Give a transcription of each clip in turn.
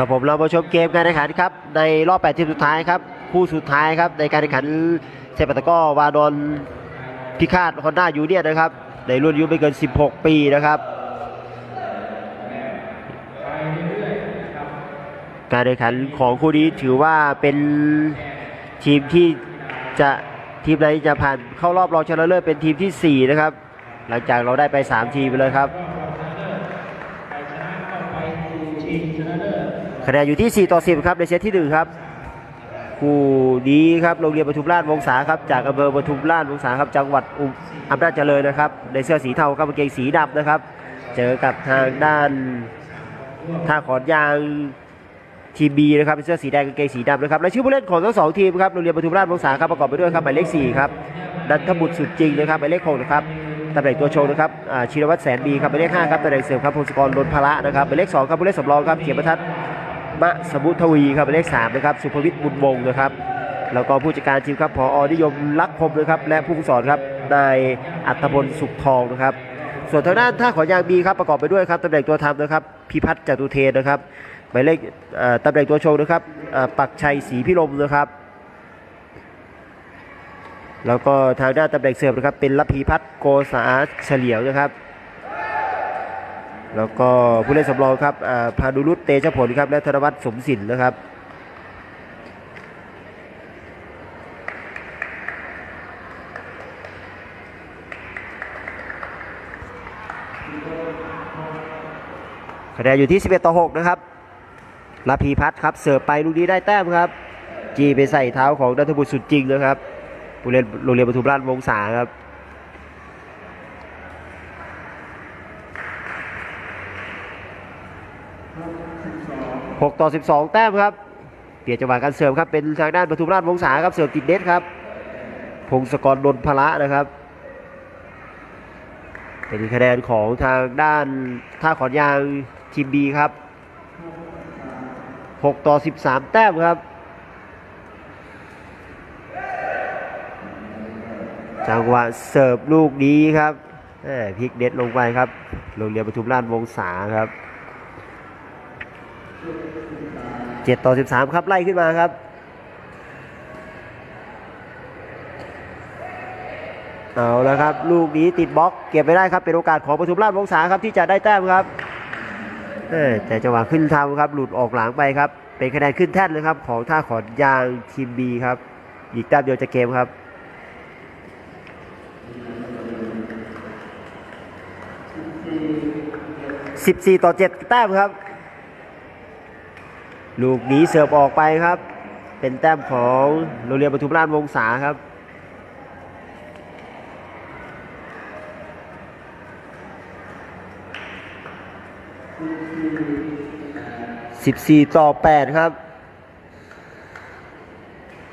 ครับผมเรามาชมเกมการแข่งขันครับในรอบ8ทีมสุดท้ายครับคู่สุดท้ายครับในการแข่งขันเซปัตะก้อวานอนพิฆาตฮอนด้ายูเนียนนะครับในรุ่นอายุไม่เกิน 16 ปีนะครับการแข่งขันของคู่นี้ถือว่าเป็นทีมที่จะทีมไหนจะผ่านเข้ารอบรองชนะเลิศเป็นทีมทีสี่ 4 นะครับ หลังจากเราได้ไป 3 ทีมไปเลยครับ คะแนนอยู่ที่ 4 ต่อ 10 ครับในเซตที่ 1 ครับคู่นี้ครับโรงเรียนปทุมราชวงศาครับจากอำเภอปทุมราชวงศาครับจังหวัดอุบอำนาจเจริญนะครับ ในเสื้อสีเทาครับกางเกงสีดำนะครับ เจอกับทางด้านท่าขอนยางทีมบีนะครับเป็นเสื้อสีแดงกางเกงสีดำนะครับและชื่อผู้เล่นของทั้งสองทีมครับโรงเรียนปทุมราชวงศาครับประกอบไปด้วยครับหมายเลข4ครับดันทบุตรสุดจริงนะครับหมายเลขหกนะครับตำแหน่งตัวโชว์นะครับชิรวัตรแสนดีครับหมายเลขห้าครับตำแหน่งเสริมครับพงศกรลนพละนะครับหมายเลขสองครับผู้เล่นสำรองครับเขียนประทัด มะสมุทวีครับหมายเลขสามนะครับสุภวิทย์บุญวงศ์นะครับ แล้วก็ผู้จัดการทีมครับพออนิยมลักษณ์พรมนะครับและผู้ฝึกสอนครับนายอัตพลสุขทองนะครับ ส่วนทางด้านท่าขอยางบีครับประกอบไปด้วยครับตำแหน่งตัวทำนะครับพิพัฒน์จตุเทนนะครับหมายเลขตำแหน่งตัวโชว์นะครับปักชัยศรีพิรมนะครับ แล้วก็ทางด้านตำแหน่งเสริมนะครับเป็นลพีพัฒน์โกษาเฉลียวนะครับ แล้วก็ผู้เล่นสำรองครับอ่าพานุรุตเตชะผลครับและธนวัฒน์สมศิลป์นะครับคะแนนอยู่ที่ 11 ต่อ 6 นะครับลาพีพัฒน์ครับ เสิร์ฟไปลูกนี้ได้แต้มครับ จีไปใส่เท้าของนัทบุตรสุดจริงนะครับ ผู้เล่นโรงเรียนปทุมราชวงศาครับ 6 ต่อ 12 แต้มครับ เปลี่ยนจังหวะการเสิร์ฟครับเป็นทางด้านปทุมราชวงศาครับเสิร์ฟติดเน็ตครับ พงศกรนนทพละนะครับ เป็นคะแนนของทางด้านท่าขอนยางทีมบีครับ 6 ต่อ 13 แต้มครับจังหวะเสิร์ฟลูกนี้ครับแหม่พลิกเด็ดลงไปครับ โรงเรียนปทุมราชวงศาครับ 7ต่อ13ครับ ไล่ขึ้นมาครับ เอาและครับ ลูกนี้ติดบล็อก เก็บไม่ได้ครับ เป็นโอกาสของปทุมราชวงศาครับที่จะได้แต้มครับแต่จังหวะขึ้นทำครับ หลุดออกหลังไปครับ เป็นคะแนนขึ้นแท่นเลยครับ ของท่าขอนยางทีมบีครับ อีกแต้มเดียวจะเกมครับ14 ต่อ 7 แต้มครับ ลูกนี้เสิร์ฟออกไปครับ เป็นแต้มของโรงเรียนปทุมราชวงศาครับ14ต่อ8ครับ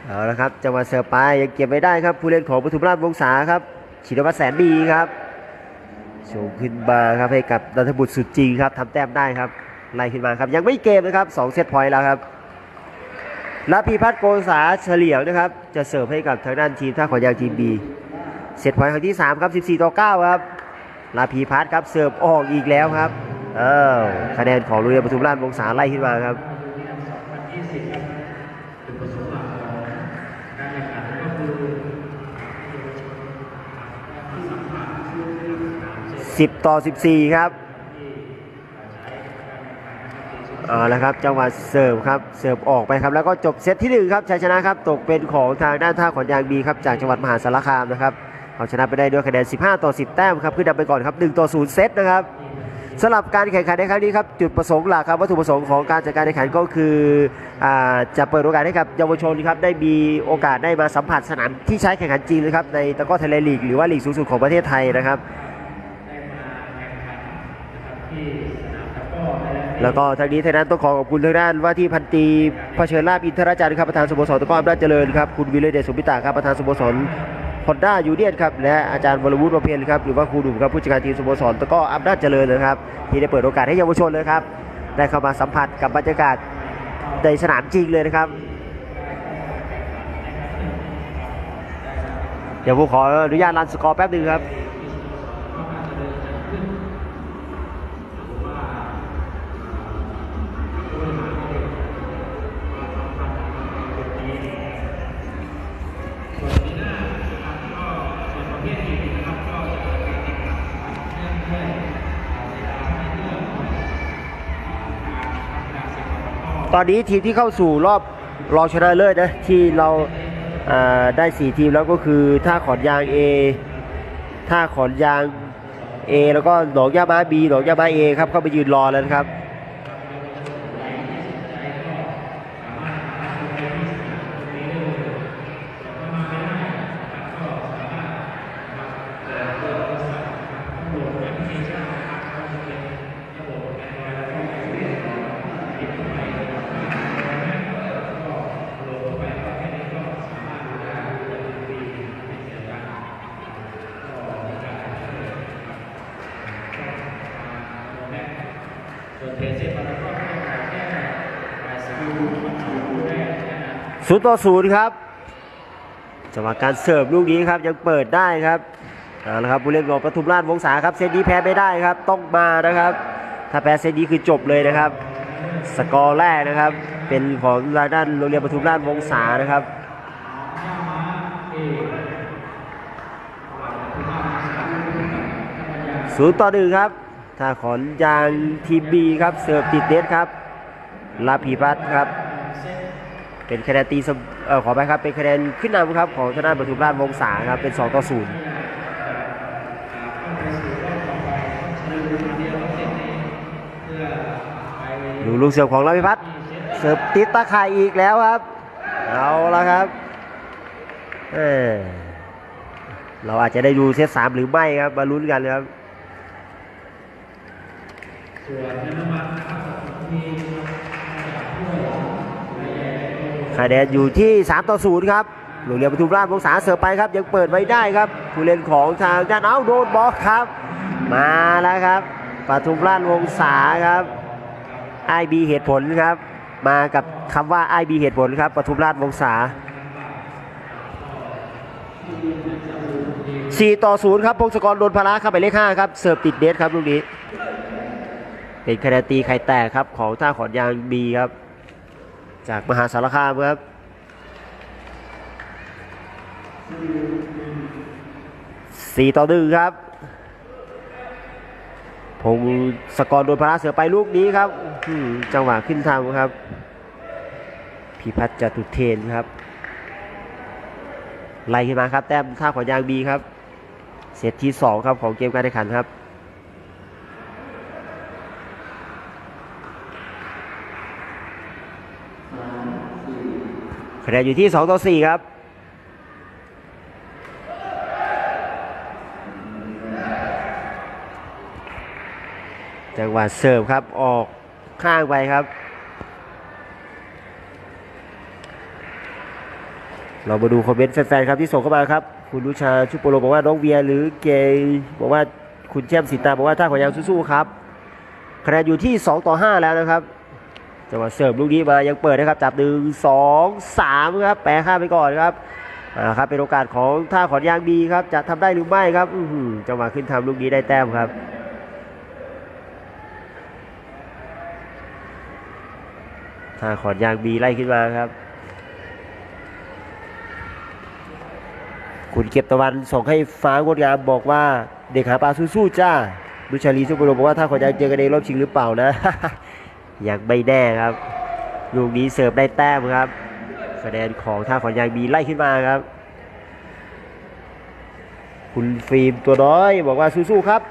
เอาละครับจังหวะเสิร์ฟไปยังเก็บไม่ได้ครับ ผู้เล่นของปทุมราชวงศาครับชินวัตรแสนดีครับส่งขึ้นมาครับให้กับนันทบุตรสุดจริงครับทำแต้มได้ครับ ไล่ขึ้นมาครับยังไม่เกมนะครับ2เซตพอยต์แล้วครับลาพีพัฒน์โกษาเฉลี่ยวนะครับ จะเสิร์ฟให้กับทางด้านทีมท่าขอยางทีมบีเซตพอยต์ครั้งที่ 3 ครับ 14 ต่อ 9 ครับลาพีพัฒน์ครับเสิร์ฟออกอีกแล้วครับเออคะแนนของโรงเรียนปทุมราชวงศาไล่ขึ้นมาครับ10ต่อ14ครับ เอาละครับจังหวะเสิร์ฟครับเสิร์ฟออกไปครับแล้วก็จบเซตที่1ครับชัยชนะครับตกเป็นของทางด้านท่าขอนยางบีครับจากจังหวัดมหาสารคามนะครับเอาชนะไปได้ด้วยคะแนน 15 ต่อ 10 แต้มครับขึ้นนำไปก่อนครับ 1 ต่อ 0 เซตนะครับสำหรับการแข่งขันในครั้งนี้ครับจุดประสงค์หลักครับวัตถุประสงค์ของการจัดการแข่งขันก็คืออาจะเปิดโอกาสให้กับเยาวชนครับได้มีโอกาสได้มาสัมผัสสนามที่ใช้แข่งขันจริงนะครับในตะก้อไทยแลลีกหรือว่าลีกสูงสุดของประเทศไทยนะครับ แล้วก็ทางนี้ทางนั้นต้องขอขอบคุณทางด้านว่าที่พันตรีเผชิญราบอินทราจันทร์ครับประธานสโมสรตะกร้ออำนาจเจริญครับคุณวิเลเดชสุพิตาครับประธานสโมสรฮอนด้ายูเนียนครับและอาจารย์วรวุฒิวเพียรครับหรือว่าครูหนุ่มครับผู้จัดการทีมสโมสรตะก้ออำนาจเจริญนะครับที่ได้เปิดโอกาสให้เยาวชนเลยครับได้เข้ามาสัมผัสกับบรรยากาศในสนามจริงเลยนะครับเดี๋ยวผมขออนุญาตรันสกอร์แป๊บหนึงครับ ตอนนี้ทีมที่เข้าสู่รอบรองชนะเลิศนะที่เราได้ 4 ทีมแล้วก็คือท่าขอนยาง A ท่าขอนยาง A แล้วก็หนองยามา B หนองยามา A ครับเข้าไปยืนรอแล้วนะครับ ศูนย์ต่อศูนย์ครับจังหวะการเสิร์ฟลูกนี้ครับยังเปิดได้ครับเอาละครับผู้เล่นของปทุมราชวงศาครับเซตนี้แพ้ไม่ได้ครับ ต้องมานะครับ ถ้าแพ้เซตนี้คือจบเลยนะครับ สกอร์แรกนะครับ เป็นของทางด้านโรงเรียนปทุมราชวงศานะครับศูนย์ต่อหนึ่งครับถ้าขอนยางทีบีครับเสิร์ฟติดเน็ตครับลาพีพัฒนครับ เป็นคะแนนตีเสมเอขอไปครับเป็นคะแนนขึ้นนำครับของชนะปทุมราชวงศาครับเป็น 2 ต่อ 0ดูลูกเสิร์ฟของลาพิพัฒน์เสิร์ฟติดตาข่ายอีกแล้วครับ เอาละครับเออเราอาจจะได้ดูเซตสามหรือไม่ครับ มาลุ้นกันครับ คะแนนอยู่ที่ 3 ต่อ 0 ครับโรงเรียนปทุมราชวงศาเสิร์ฟไปครับ ยังเปิดไว้ได้ครับผู้เล่นของทางด้านเอาโดนบล็อกครับ มาแล้วครับปทุมราชวงศาครับไอบีเหตุผลครับ มากับคำว่าไอบีเหตุผลครับปทุมราชวงศา4 ต่อ 0 ครับพงศกรโดนพละเข้าไปเลข5ครับเสิร์ฟติดเดสครับลูกนี้เป็นคะแนนตีไข่แตกครับของท่าขอนยางบีครับ จากมหาสารคามครับสี่ต่อหนึ่งครับพงศกรโดนพระเสือไปลูกนี้ครับจังหวะขึ้นทางครับพิพัฒน์จตุเทนครับ ไล่ขึ้นมาครับ แต้มท่าขอนยางบีครับเซตที่2ครับของเกมการแข่งขันครับ คะแนนอยู่ที่ 2 ต่อ 4 ครับ จังหวะเสิร์ฟครับออกข้างไปครับ เรามาดูคอมเมนต์แฟนๆครับที่ส่งเข้ามาครับ คุณนุชาชุปโปโลบอกว่าน้องเวียหรือเกย์บอกว่าคุณแช่มสิตาบอกว่าท่าขอยางสู้ๆครับคะแนนอยู่ที่ 2 ต่อ 5 แล้วนะครับ จังหวะเสิร์ฟลูกนี้มายังเปิดนะครับจับหนึ่งสองสามครับแปะข้ามไปก่อนครับอ่าครับเป็นโอกาสของท่าขอนยางบีครับจะทำได้หรือไม่ครับจังหวะขึ้นทำลูกนี้ได้แต้มครับท่าขอนยางบีไล่ขึ้นมาครับ คุณเก็บตะวันส่งให้ฟ้างดงามบอกว่าเด็กหาปลาสู้ๆจ้าดุชาลีสุโกโรบอกว่าถ้าขอนยางเจอกันในรอบชิงหรือเปล่านะ ยังไม่แน่ครับ ลูกนี้เสิร์ฟได้แต้มครับคะแนนของท่าขอนยางบีไล่ขึ้นมาครับ คุณฟิล์มตัวน้อยบอกว่าสู้ๆครับ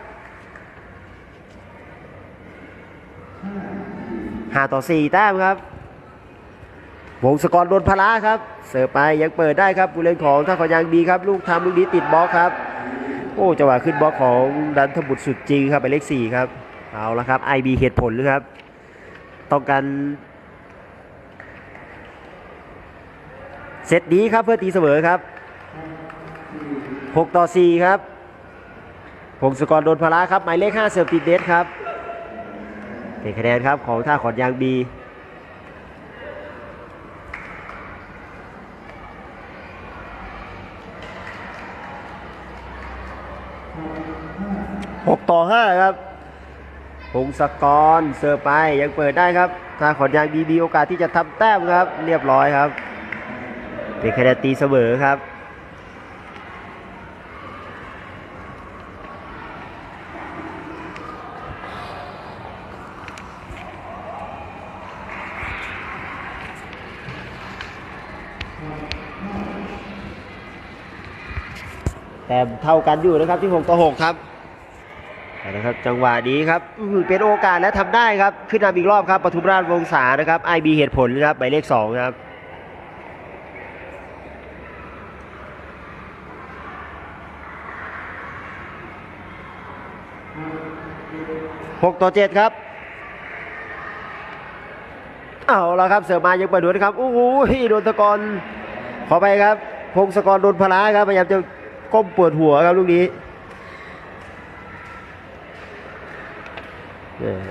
ห้าต่อสี่แต้มครับ วงศกรโดนพละครับ เสิร์ฟไปยังเปิดได้ครับผู้เล่นของท่าขอนยางบีครับ ลูกทำลูกนี้ติดบล็อกครับ โอ้จังหวะขึ้นบล็อกของดันทบุตรสุดจริงครับไปเลขสี่ครับ เอาละครับไอบีเหตุผลครับ ต้องการเซตนี้ครับเพื่อตีเสมอครับ 6 ต่อ 4 ครับพงศกรโดนพละครับ หมายเลข 5 เสิร์ฟติดเดสครับเป็นคะแนนครับของท่าขอนยางบี6ต่อ5ครับ พงศกรเสิร์ฟไปยังเปิดได้ครับถ้าขอนยางดีมีโอกาสที่จะทำแต้มครับ เรียบร้อยครับ เป็นคะแนนตีเสมอครับแต่เท่ากันอยู่นะครับที่6ต่อ6ครับ เอาละครับ จังหวะนี้ครับเป็นโอกาสและทำได้ครับ ขึ้นนำอีกรอบครับปทุมราชวงศานะครับไอบีเหตุผลครับหมายเลข2ครับ6ต่อ7ครับ เอาละครับเสือมายังเปิดหัวนะครับโอ้โหโดนตะกอนขอไปครับ พงศกรโดนพลาครับพยายามจะก้มปวดหัวครับลูกนี้เออ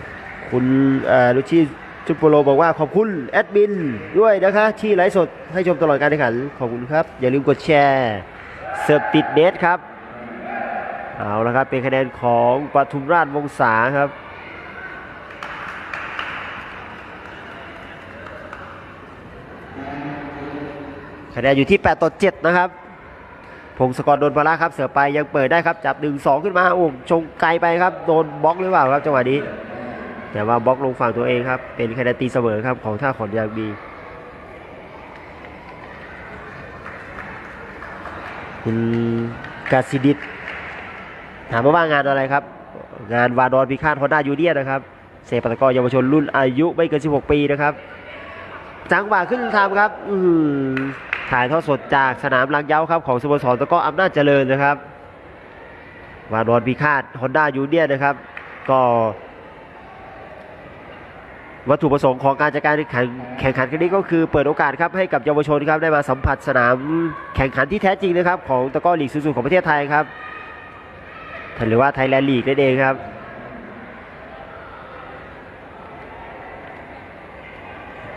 คุณอ่อลุชิชุดโปโลบอกว่าขอบคุณแอดมินด้วยนะคะ ที่ไลฟ์สดให้ชมตลอดการแข่งขันขอบคุณครับ อย่าลืมกดแชร์เสิร์ฟติดเนตครับ เอาละครับ เป็นคะแนนของปทุมราชวงศาครับคะแนนอยู่ที่ 8 ต่อ 7 นะครับ พงศกรโดนพละครับ เสือไปยังเปิดได้ครับ จับ 1 2 ขึ้นมา โอ้ชงไกลไปครับ โดนบล็อกหรือเปล่าครับจังหวะนี้ แต่ว่าบล็อกลงฝั่งตัวเองครับ เป็นคะแนนตีเสมอครับของท่าขอนยางดีคุณกาซิดิตถามมาว่างานอะไรครับ งานวานอนพิฆาตฮอนด้ายูเนียนะครับเสพตะกรเยาวชนรุ่นอายุไม่เกิน 16 ปีนะครับ จังหวะขึ้นทำครับอืถ่ายทอดสดจากสนามลังเย้าครับของสโมสรตะก้ออำนาจเจริญนะครับวานอนพิฆาตฮอนด้ายูเนียนะครับ ก็ วัตถุประสงค์ของการจัดการแข่งแข่งขันครั้งนี้ก็คือเปิดโอกาสครับให้กับเยาวชนครับได้มาสัมผัสสนามแข่งขันที่แท้จริงนะครับ ของตะก้อลีกสูงสุดของประเทศไทยครับหรือว่าไทยแลนด์ลีกนั่นเองครับ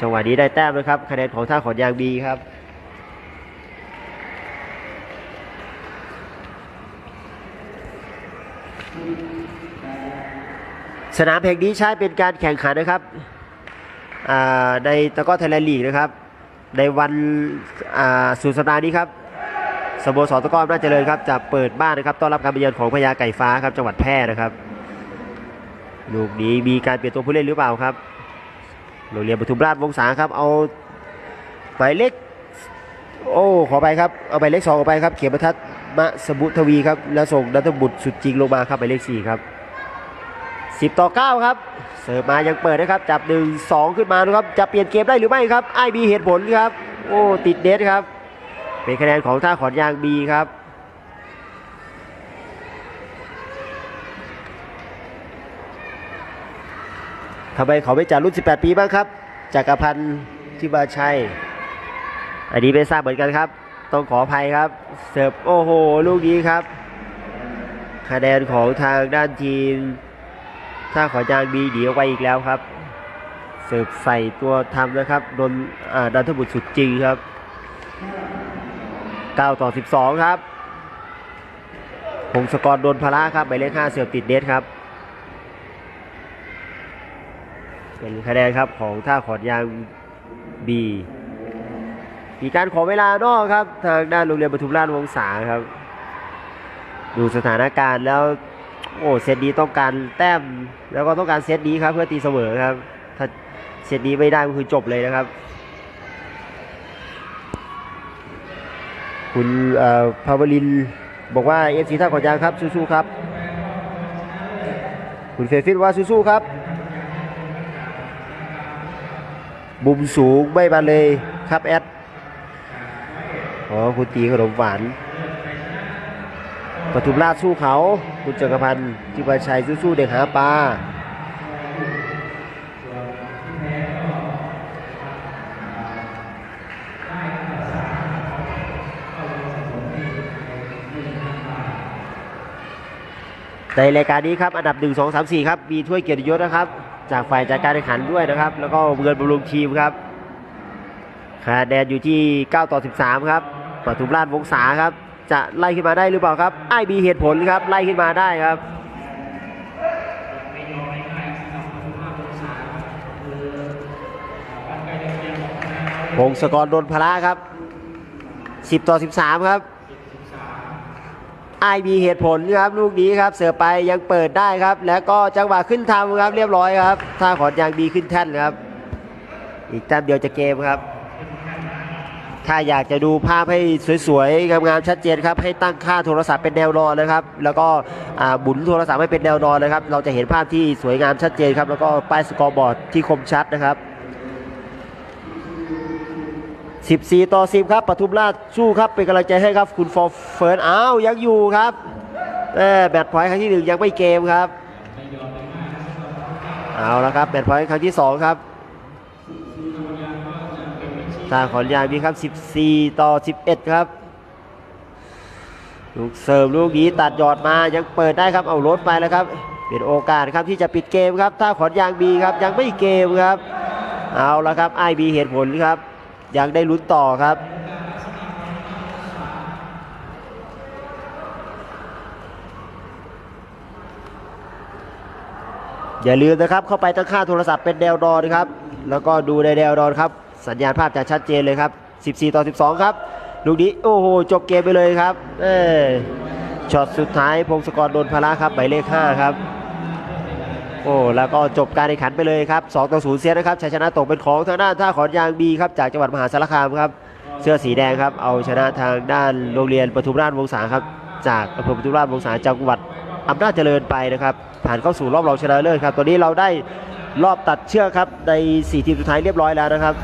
จังหวะนี้ได้แต้มนะครับคะแนนของท่าขอนยางดีครับสนามแห่งนี้ใช้เป็นการแข่งขันนะครับ ในตะก้อไทยแลนด์ลีกนะครับ ในวันสุดสัปดาห์นี้ครับสโมสรตะก้ออำนาจเจริญครับจะเปิดบ้านนะครับต้อนรับการมาเยือนของพญาไก่ฟ้าครับจังหวัดแพร่นะครับลูกนี้มีการเปลี่ยนตัวผู้เล่นหรือเปล่าครับโรงเรียนปทุมราชวงศาครับเอาหมายเลขโอ้ขอไปครับเอาหมายเลขสองออกไปครับเขียนบรรทัดมะสบุทวีครับแล้วส่งนัทบุตรสุดจริงลงมาครับหมายเลขสี่ครับ สิบต่อเก้าครับ เสิร์ฟมายังเปิดนะครับ จับหนึ่งสองขึ้นมานะครับ จะเปลี่ยนเกมได้หรือไม่ครับไอบีเหตุผลครับ โอ้ ติดเด็ดครับ เป็นคะแนนของท่าขอนยางบีครับทำไมเขาไม่จัดรุ่น 18 ปีบ้างครับจักรพันธ์ที่บาชัย อันนี้ไม่ทราบเหมือนกันครับ ต้องขออภัยครับ เสิร์ฟโอ้โห ลูกนี้ครับ คะแนนของทางด้านทีม ท่าขอยางบีเดียวไปอีกแล้วครับ เสิร์ฟใส่ตัวทำนะครับโดนดันทบุตรสุดจริงครับ 9 ต่อ 12 ครับพงศกรโดนพละครับหมายเลข5เสิร์ฟติดเน็ตครับ เป็นคะแนนครับของท่าขอนยางบีมีการขอเวลานอกครับ ทางด้านโรงเรียนปทุมราชวงศาครับ ดูสถานการณ์แล้ว โอ้เซตนี้ต้องการแต้ม แล้วก็ต้องการเซตนี้ครับเพื่อตีเสมอครับ ถ้าเซตนี้ไม่ได้ก็คือจบเลยนะครับ คุณอ่อพาวลินบอกว่าเอฟซีท่าขอนยางครับสู้ๆครับ คุณเฟรฟิตว่าสู้ๆครับมุมสูงไม่มาเลยครับแอดอ๋อคุณตีขนมหวาน ปทุมราชสู้เขา คุณจักรพันธ์จิบชัยสู้ๆเด็กหาปลาในรายการนี้ครับอันดับ 1 2 3 4 ครับ มีถ้วยเกียรติยศนะครับ จากฝ่ายจัดการแข่งขันด้วยนะครับ แล้วก็เงินบำรุงทีมครับคะแนนอยู่ที่ 9 ต่อ 13 ครับปทุมราชวงศาครับ จะไล่ขึ้นมาได้หรือเปล่าครับไอ้มีเหตุผลครับไล่ขึ้นมาได้ครับพงศกรโดนพละครับ 10 ต่อ 13 ครับไอมีเหตุผลครับลูกนี้ครับ เสือไปยังเปิดได้ครับ แล้วก็จังหวะขึ้นทำครับเรียบร้อยครับท่าขอนยางดีขึ้นแท่นครับ อีกแต้มเดียวจะเกมครับ ถ้าอยากจะดูภาพให้สวยๆงามๆชัดเจนครับให้ตั้งค่าโทรศัพท์เป็นแนวนอนนะครับ แล้วก็อ่าหมุนโทรศัพท์ให้เป็นแนวนอนนะครับ เราจะเห็นภาพที่สวยงามชัดเจนครับ แล้วก็ป้ายสกอร์บอร์ดที่คมชัดนะครับ 14 ต่อ 10 ครับปทุมราชสู้ครับเป็นกำลังใจให้ครับคุณฟอร์เฟิร์นอ้าวยังอยู่ครับแบตพอยต์ครั้งที่หนึ่งยังไม่เกมครับ เอาละครับแบตพอยต์ครั้งที่สองครับ ตาขอนยางมีครับ 14 ต่อ 11 ครับ ลูกเสิร์ฟลูกนี้ตัดยอดมายังเปิดได้ครับเอารถไปแล้วครับ เป็นโอกาสครับที่จะปิดเกมครับ ถ้าขอนยางบีครับยังไม่เกมครับ เอาละครับไอบีเหตุผลครับ ยังได้ลุ้นต่อครับอย่าลืมนะครับเข้าไปตั้งค่าโทรศัพท์เป็นแนวนอนครับ แล้วก็ดูในแนวนอนครับ สัญญาณภาพจะชัดเจนเลยครับ 14 ต่อ 12 ครับ ลูกนี้โอ้โห จบเกมไปเลยครับ เออช็อตสุดท้ายพงศกรโดนพละครับหมายเลข 5 ครับ โอ้ แล้วก็จบการแข่งขันไปเลยครับ 2 ต่อ 0เซตนะครับชัยชนะตกเป็นของทางด้านท่าขอนยางบีครับ จากจังหวัดมหาสารคามครับ เสื้อสีแดงครับ เอาชนะทางด้านโรงเรียนปทุมราชวงศาครับ จากอำเภอปทุมราชวงศาจังหวัดอำนาจเจริญไปนะครับ ผ่านเข้าสู่รอบรองชนะเลิศครับ ตอนนี้เราได้รอบตัดเชือกครับใน 4 ทีมสุดท้ายเรียบร้อยแล้วนะครับ